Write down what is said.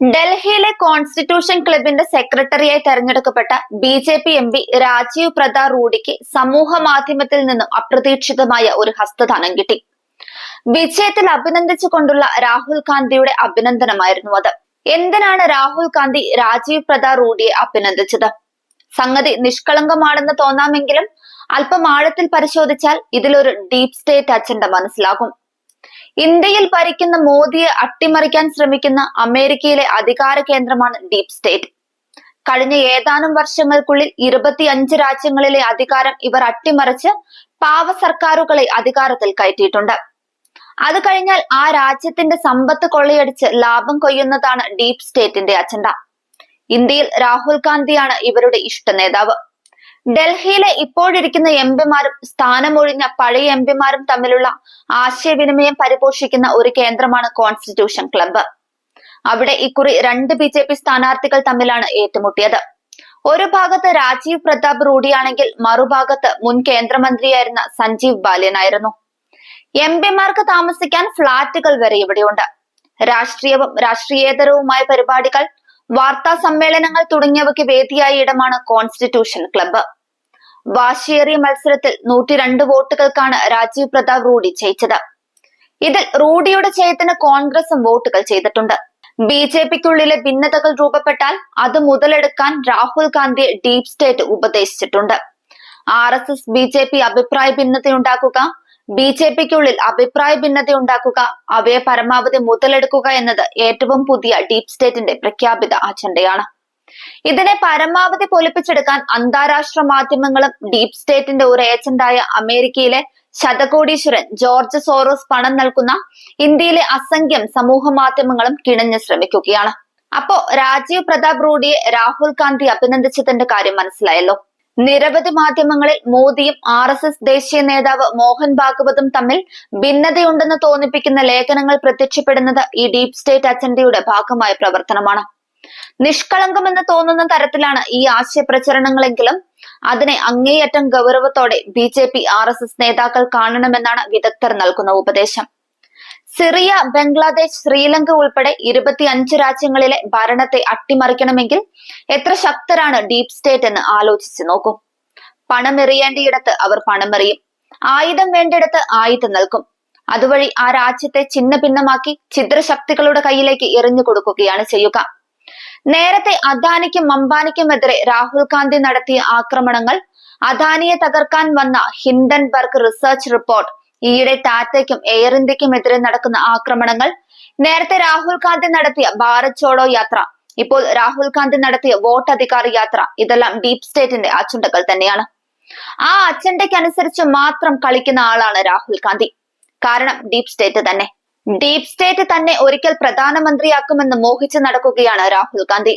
ഡൽഹിയിലെ കോൺസ്റ്റിറ്റ്യൂഷൻ ക്ലബിന്റെ സെക്രട്ടറിയായി തെരഞ്ഞെടുക്കപ്പെട്ട B J P M P Rajiv Pratap റൂഡിക്ക് സമൂഹ മാധ്യമത്തിൽ നിന്നും അപ്രതീക്ഷിതമായ ഒരു ഹസ്തദാനം കിട്ടി. വിജയത്തിൽ അഭിനന്ദിച്ചുകൊണ്ടുള്ള രാഹുൽ ഗാന്ധിയുടെ അഭിനന്ദനമായിരുന്നു അത്. എന്തിനാണ് രാഹുൽ ഗാന്ധി രാജീവ് പ്രതാപ് റൂഡിയെ അഭിനന്ദിച്ചത്? സംഗതി നിഷ്കളങ്കമാണെന്ന് തോന്നാമെങ്കിലും അല്പം ആഴത്തിൽ പരിശോധിച്ചാൽ ഇതിലൊരു ഡീപ് സ്റ്റേറ്റ് അജണ്ട മനസ്സിലാകും. ഇന്ത്യയിൽ ഭരിക്കുന്ന മോദിയെ അട്ടിമറിക്കാൻ ശ്രമിക്കുന്ന അമേരിക്കയിലെ അധികാര കേന്ദ്രമാണ് ഡീപ് സ്റ്റേറ്റ്. കഴിഞ്ഞ ഏതാനും വർഷങ്ങൾക്കുള്ളിൽ ഇരുപത്തിയഞ്ച് രാജ്യങ്ങളിലെ അധികാരം ഇവർ അട്ടിമറിച്ച് പാവ സർക്കാരുകളെ അധികാരത്തിൽ കയറ്റിയിട്ടുണ്ട്. അത് കഴിഞ്ഞാൽ ആ രാജ്യത്തിന്റെ സമ്പത്ത് കൊള്ളയടിച്ച് ലാഭം കൊയ്യുന്നതാണ് ഡീപ് സ്റ്റേറ്റിന്റെ അജണ്ട. ഇന്ത്യയിൽ രാഹുൽ ഗാന്ധിയാണ് ഇവരുടെ ഇഷ്ട നേതാവ്. ഡൽഹിയിലെ ഇപ്പോഴിരിക്കുന്ന എം പിമാരും സ്ഥാനമൊഴിഞ്ഞ പഴയ എംപിമാരും തമ്മിലുള്ള ആശയവിനിമയം പരിപോഷിക്കുന്ന ഒരു കേന്ദ്രമാണ് കോൺസ്റ്റിറ്റ്യൂഷൻ ക്ലബ്ബ്. അവിടെ ഇക്കുറി രണ്ട് ബി ജെ പി സ്ഥാനാർത്ഥികൾ തമ്മിലാണ് ഏറ്റുമുട്ടിയത്. ഒരു ഭാഗത്ത് രാജീവ് പ്രതാപ് റൂഡിയാണെങ്കിൽ മറുഭാഗത്ത് മുൻ കേന്ദ്രമന്ത്രിയായിരുന്ന സഞ്ജീവ് ബാലിയനായിരുന്നു. എം പിമാർക്ക് താമസിക്കാൻ ഫ്ളാറ്റുകൾ വരെ ഇവിടെയുണ്ട്. രാഷ്ട്രീയവും രാഷ്ട്രീയേതരവുമായ പരിപാടികൾ വാർത്താ സമ്മേളനങ്ങൾ തുടങ്ങിയവയ്ക്ക് വേദിയായ ഇടമാണ് കോൺസ്റ്റിറ്റ്യൂഷൻ ക്ലബ്ബ്. വാശിയേറിയ മത്സരത്തിൽ നൂറ്റി രണ്ട് വോട്ടുകൾക്കാണ് രാജീവ് പ്രതാപ് റൂഡി ജയിച്ചത്. ഇതിൽ റൂഡിയുടെ ജയത്തിന് കോൺഗ്രസും വോട്ടുകൾ ചെയ്തിട്ടുണ്ട്. ബി ജെ പിക്കുള്ളിലെ ഭിന്നതകൾ രൂപപ്പെട്ടാൽ അത് മുതലെടുക്കാൻ രാഹുൽ ഗാന്ധിയെ deep state ഉപദേശിച്ചിട്ടുണ്ട്. R S S B J P അഭിപ്രായ ഭിന്നതയുണ്ടാക്കുക ബി ജെ പിക്കുള്ളിൽ അഭിപ്രായ ഭിന്നതയുണ്ടാക്കുക അവയെ പരമാവധി മുതലെടുക്കുക എന്നത് ഏറ്റവും പുതിയ ഡീപ് സ്റ്റേറ്റിന്റെ പ്രഖ്യാപിത അജണ്ടയാണ്. ഇതിനെ പരമാവധി പൊലിപ്പിച്ചെടുക്കാൻ അന്താരാഷ്ട്ര മാധ്യമങ്ങളും ഡീപ് സ്റ്റേറ്റിന്റെ ഒരു ഏജന്റായ അമേരിക്കയിലെ ശതകോടീശ്വരൻ ജോർജ് സോറോസ് പണം നൽകുന്ന ഇന്ത്യയിലെ അസംഖ്യം സമൂഹ മാധ്യമങ്ങളും കിണഞ്ഞു ശ്രമിക്കുകയാണ്. അപ്പോ രാജീവ് പ്രതാപ് റൂഡിയെ രാഹുൽ ഗാന്ധി അഭിനന്ദിച്ചതിന്റെ കാര്യം മനസ്സിലായല്ലോ. നിരവധി മാധ്യമങ്ങളിൽ മോദിയും ആർ എസ് എസ് ദേശീയ നേതാവ് മോഹൻ ഭാഗവതും തമ്മിൽ ഭിന്നതയുണ്ടെന്ന് തോന്നിപ്പിക്കുന്ന ലേഖനങ്ങൾ പ്രത്യക്ഷപ്പെടുന്നത് ഈ ഡീപ് സ്റ്റേറ്റ് അജണ്ടയുടെ ഭാഗമായ പ്രവർത്തനമാണ്. നിഷ്കളങ്കമെന്ന് തോന്നുന്ന തരത്തിലാണ് ഈ ആശയപ്രചരണങ്ങളെങ്കിലും. അതിനെ അങ്ങേയറ്റം ഗൗരവത്തോടെ B J P R S S നേതാക്കൾ കാണണമെന്നാണ് വിദഗ്ധർ നൽകുന്ന ഉപദേശം. സിറിയ ബംഗ്ലാദേശ് ശ്രീലങ്ക ഉൾപ്പെടെ ഇരുപത്തിയഞ്ച് രാജ്യങ്ങളിലെ ഭരണത്തെ അട്ടിമറിക്കണമെങ്കിൽ എത്ര ശക്തരാണ് ഡീപ് സ്റ്റേറ്റ് എന്ന് ആലോചിച്ച് നോക്കൂ. പണമെറിയേണ്ടിയിടത്ത് അവർ പണമെറിയും. ആയുധം വേണ്ടിടത്ത് ആയുധം നൽകും. അതുവഴി ആ രാജ്യത്തെ ചിന്ന ഭിന്നമാക്കി ഛിദ്രശക്തികളുടെ കയ്യിലേക്ക് എറിഞ്ഞു കൊടുക്കുകയാണ് ചെയ്യുക. നേരത്തെ അദാനിക്കും അംബാനിക്കുമെതിരെ രാഹുൽ ഗാന്ധി നടത്തിയ ആക്രമണങ്ങൾ അദാനിയെ തകർക്കാൻ വന്ന ഹിൻഡൻബർഗ് റിസർച്ച് റിപ്പോർട്ട് ഈയിടെ ടാറ്റയ്ക്കും എയർ ഇന്ത്യക്കും ഇന്ത്യക്കുമെതിരെ നടക്കുന്ന ആക്രമണങ്ങൾ നേരത്തെ രാഹുൽ ഗാന്ധി നടത്തിയ ഭാരത് ചോഡോ യാത്ര ഇപ്പോൾ രാഹുൽ ഗാന്ധി നടത്തിയ വോട്ട് അധികാര യാത്ര ഇതെല്ലാം ഡീപ് സ്റ്റേറ്റിന്റെ അച്ചുണ്ടകൾ തന്നെയാണ്. ആ അജണ്ടയ്ക്കനുസരിച്ച് മാത്രം കളിക്കുന്ന ആളാണ് രാഹുൽ ഗാന്ധി. കാരണം ഡീപ് സ്റ്റേറ്റ് തന്നെ. ഡീപ് സ്റ്റേറ്റ് തന്നെ ഒരിക്കൽ പ്രധാനമന്ത്രിയാക്കുമെന്ന് മോഹിച്ച് നടക്കുകയാണ് രാഹുൽ ഗാന്ധി.